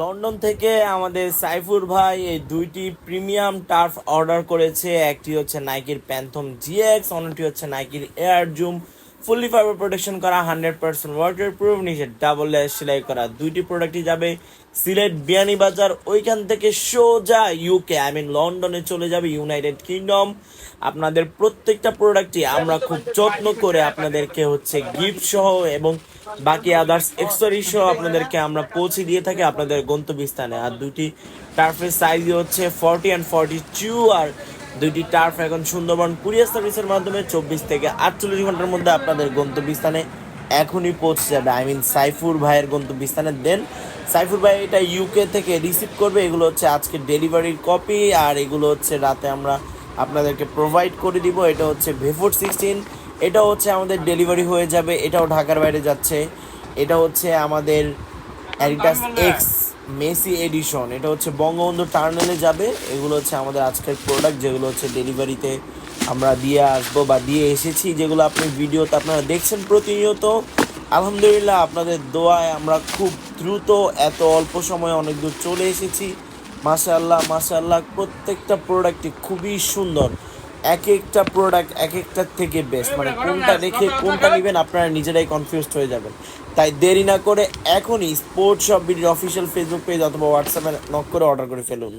London থেকে আমাদের সাইফুর ভাই এই দুইটি প্রিমিয়াম টার্ফ অর্ডার করেছে। একটি হচ্ছে নাইকির প্যান্থম জিএক্স অন্যটি হচ্ছে নাইকির air zoom fully fiber protection করা হান্ড্রেড পার্সেন্ট ওয়াটার প্রুফ নিচে ডাবল লেয়ার সেলাই করা। দুইটি প্রোডাক্টই যাবে সিলেট বিয়ানীবাজার ওইখান থেকে সোজা ইউকে আই মিন লন্ডনে চলে যাবে ইউনাইটেড কিংডম আপনাদের প্রত্যেকটা প্রোডাক্টই আমরা খুব যত্ন করে আপনাদেরকে হচ্ছে গিফট সহ এবং বাকি আদার্স এক্সেসরি সহ আপনাদেরকে আমরা পৌঁছে দিয়ে থাকি আপনাদের গন্তব্যস্থানে। আর দুটি টার্ফের সাইজ হচ্ছে ফর্টি অ্যান্ড ফর্টি আর দুইটি টার্ফ এখন সুন্দরবন কুরিয়ার সার্ভিসের মাধ্যমে চব্বিশ থেকে আটচল্লিশ ঘণ্টার মধ্যে আপনাদের গন্তব্যস্থানে এখনই পৌঁছে যাবে। আই মিন সাইফুর ভাইয়ের গন্তব্যস্থানে। দেন সাইফুর ভাই এটা ইউকে থেকে রিসিভ করবে। এগুলো হচ্ছে আজকে ডেলিভারির কপি আর এগুলো হচ্ছে রাতে আমরা আপনাদেরকে প্রোভাইড করে দিব। এটা হচ্ছে ভেফোর সিক্সটিন এটা হচ্ছে আমাদের ডেলিভারি হয়ে যাবে, এটাও ঢাকার বাইরে যাচ্ছে। এটা হচ্ছে আমাদের অ্যাডিটাস এক্স মেসি এডিশন এটা হচ্ছে বঙ্গবন্ধু টার্নেলে যাবে। এগুলো হচ্ছে আমাদের আজকের প্রোডাক্ট যেগুলো হচ্ছে ডেলিভারিতে আমরা দিয়ে আসব বা দিয়ে এসেছি, যেগুলো আপনি ভিডিওতে আপনারা দেখছেন প্রতিনিয়ত। আলহামদুলিল্লাহ আপনাদের দোয়ায় আমরা খুব দ্রুত এত অল্প সময়ে অনেক দূর চলে এসেছি। মাশাআল্লাহ মাশাআল্লাহ, প্রত্যেকটা প্রোডাক্টই খুবই সুন্দর। এক একটা প্রোডাক্ট এক একটার থেকে বেস্ট মানে কোনটা দেখে কোনটা নেবেন আপনারা নিজেরাই কনফিউজড হয়ে যাবেন। তাই দেরি না করে এখনই স্পোর্টস শপ বিডির অফিসিয়াল ফেসবুক পেজ অথবা হোয়াটসঅ্যাপে নক করে অর্ডার করে ফেলুন।